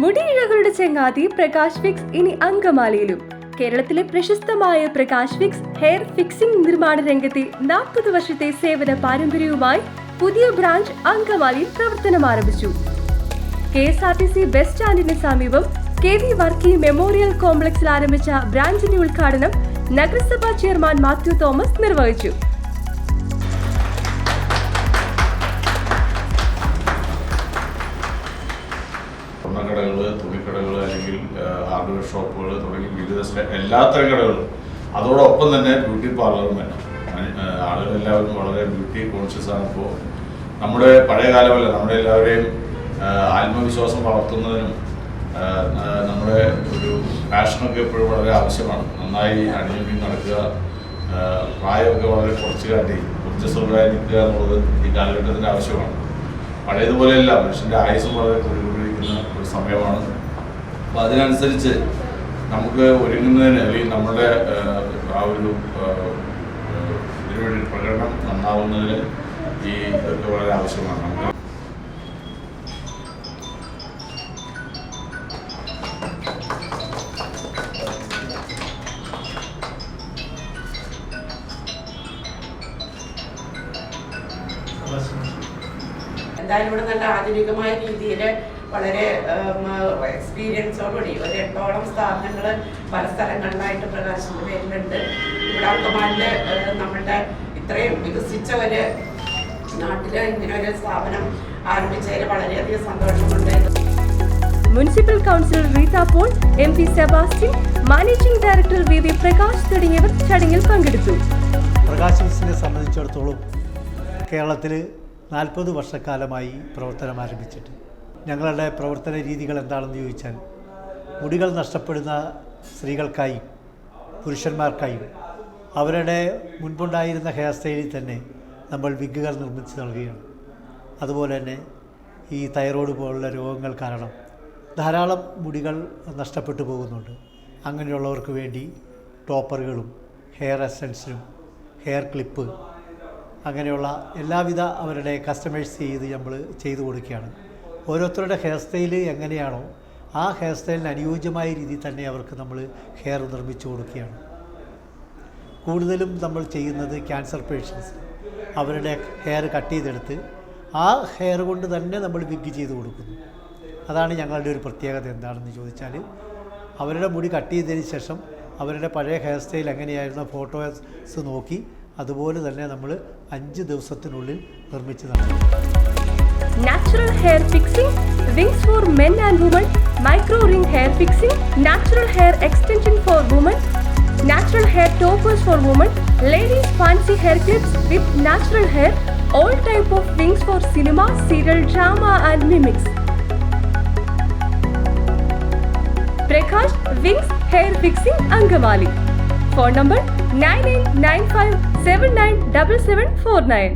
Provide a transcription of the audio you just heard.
മുടിയിഴകളുടെ ചങ്ങാതി പ്രകാശ് ഫിക്സ് ഇനി അങ്കമാലിയിലും. കേരളത്തിലെ പ്രശസ്തമായ പ്രകാശ് ഫിക്സ് ഹെയർ ഫിക്സിംഗ് നിർമ്മാണ രംഗത്തെ നാൽപ്പത് വർഷത്തെ സേവന പാരമ്പര്യവുമായി പുതിയ ബ്രാഞ്ച് അങ്കമാലിയിൽ പ്രവർത്തനം ആരംഭിച്ചു. K S R T C bus സ്റ്റാൻഡിന് സമീപം കെ വി വർക്കി മെമ്മോറിയൽ കോംപ്ലക്സിൽ ആരംഭിച്ച ബ്രാഞ്ചിന്റെ ഉദ്ഘാടനം നഗരസഭാ ചെയർമാൻ മാത്യു തോമസ് നിർവഹിച്ചു. അല്ലെങ്കിൽ ഹാർഡ്വെയർ ഷോപ്പുകൾ തുടങ്ങി വിവിധ എല്ലാ എല്ലാത്തരം കടകളും അതോടൊപ്പം തന്നെ ബ്യൂട്ടി പാർലറും വേണം. ആളുകളെല്ലാവരും വളരെ ബ്യൂട്ടി കോൺഷ്യസ് ആണ് ഇപ്പോൾ നമ്മുടെ പഴയ കാലമല്ല നമ്മുടെ എല്ലാവരെയും ആത്മവിശ്വാസം വളർത്തുന്നതിനും നമ്മുടെ ഒരു ഫാഷനൊക്കെ എപ്പോഴും വളരെ ആവശ്യമാണ്. നന്നായി അണിഞ്ഞൊരുങ്ങി നടക്കുക പ്രായമൊക്കെ വളരെ കുറച്ച് കാട്ടി ഊർജസ്വലരായി നിൽക്കുക എന്നുള്ളത് ഈ കാലഘട്ടത്തിന്റെ ആവശ്യമാണ്. പഴയതുപോലെയല്ല മനുഷ്യന്റെ ആയുസ് വളരെ കൂടിക്കൊണ്ടിരിക്കുന്ന ഒരു സമയമാണ്. അപ്പം അതിനനുസരിച്ച് നമുക്ക് ഒരുങ്ങുന്നതിന് അല്ലെങ്കിൽ നമ്മുടെ ആ, ഒരു ഇതിനുവേണ്ടി പ്രകടനം നന്നാവുന്നതിന് ഈ ഇതൊക്കെ വളരെ ആവശ്യമാണ്. നമുക്ക് എന്തായാലും ഇവിടെ നല്ല ആധുനികമായ രീതിയിൽ വളരെ എക്സ്പീരിയൻസോടുകൂടി ഒരു എട്ടോളം സ്ഥാപനങ്ങൾ പല സ്ഥലങ്ങളിലായിട്ട് പ്രകാശിന്റെ പേരിലുണ്ട് ഇവിടെ അക്കമാലിന്റെ നമ്മളുടെ ഇത്രയും വികസിച്ച ഒരു നാട്ടിൽ ഇങ്ങനെ ഒരു സ്ഥാപനം ആരംഭിച്ചതിൽ വളരെയധികം സന്തോഷമുണ്ട്. Municipal councillor Reetha Paul M P Sebastian managing director V V Prakash തുടങ്ങിയവർ ചടങ്ങിൽ പങ്കെടുത്തു. പ്രകാശ് മിസിനെ സംബന്ധിച്ചിടത്തോളം കേരളത്തിൽ നാൽപ്പത് വർഷക്കാലമായി പ്രവർത്തനം ആരംഭിച്ചിട്ട്. ഞങ്ങളുടെ പ്രവർത്തന രീതികൾ എന്താണെന്ന് ചോദിച്ചാൽ മുടികൾ നഷ്ടപ്പെടുന്ന സ്ത്രീകൾക്കായും പുരുഷന്മാർക്കായും അവരുടെ മുൻപുണ്ടായിരുന്ന ഹെയർ സ്റ്റൈലിൽ തന്നെ നമ്മൾ വിഗ്ഗുകൾ നിർമ്മിച്ച് നൽകുകയാണ്. അതുപോലെ തന്നെ ഈ തൈറോയ്ഡ് പോലുള്ള രോഗങ്ങൾ കാരണം ധാരാളം മുടികൾ നഷ്ടപ്പെട്ടു പോകുന്നുണ്ട്. അങ്ങനെയുള്ളവർക്ക് വേണ്ടി ടോപ്പറുകളും ഹെയർ എസൻസിനും ഹെയർ ക്ലിപ്പ് അങ്ങനെയുള്ള എല്ലാവിധ അവരുടെ കസ്റ്റമൈസ് ചെയ്ത് നമ്മൾ ചെയ്തു കൊടുക്കുകയാണ്. ഓരോരുത്തരുടെ ഹെയർ സ്റ്റൈൽ എങ്ങനെയാണോ ആ ഹെയർ സ്റ്റൈലിന് അനുയോജ്യമായ രീതിയിൽ തന്നെ അവർക്ക് നമ്മൾ ഹെയർ നിർമ്മിച്ചു കൊടുക്കുകയാണ്. കൂടുതലും നമ്മൾ ചെയ്യുന്നത് ക്യാൻസർ പേഷ്യൻസ് അവരുടെ ഹെയർ കട്ട് ചെയ്തെടുത്ത് ആ ഹെയർ കൊണ്ട് തന്നെ നമ്മൾ വിഗ് ചെയ്ത് കൊടുക്കുന്നു. അതാണ് ഞങ്ങളുടെ ഒരു പ്രത്യേകത എന്താണെന്ന് ചോദിച്ചാൽ അവരുടെ മുടി കട്ട് ചെയ്തതിന് ശേഷം അവരുടെ പഴയ ഹെയർ സ്റ്റൈൽ എങ്ങനെയായിരുന്ന ഫോട്ടോസ് നോക്കി അതുപോലെ തന്നെ നമ്മൾ അഞ്ച് ദിവസത്തിനുള്ളിൽ നിർമ്മിച്ച് നൽകും natural hair fixing wigs for men and women micro ring hair fixing natural hair extension for women natural hair toppers for women ladies fancy hair clips with natural hair all type of wigs for cinema serial drama and mimics Prakash wigs hair fixing Angamaly phone number nine eight nine five seven nine double seven four nine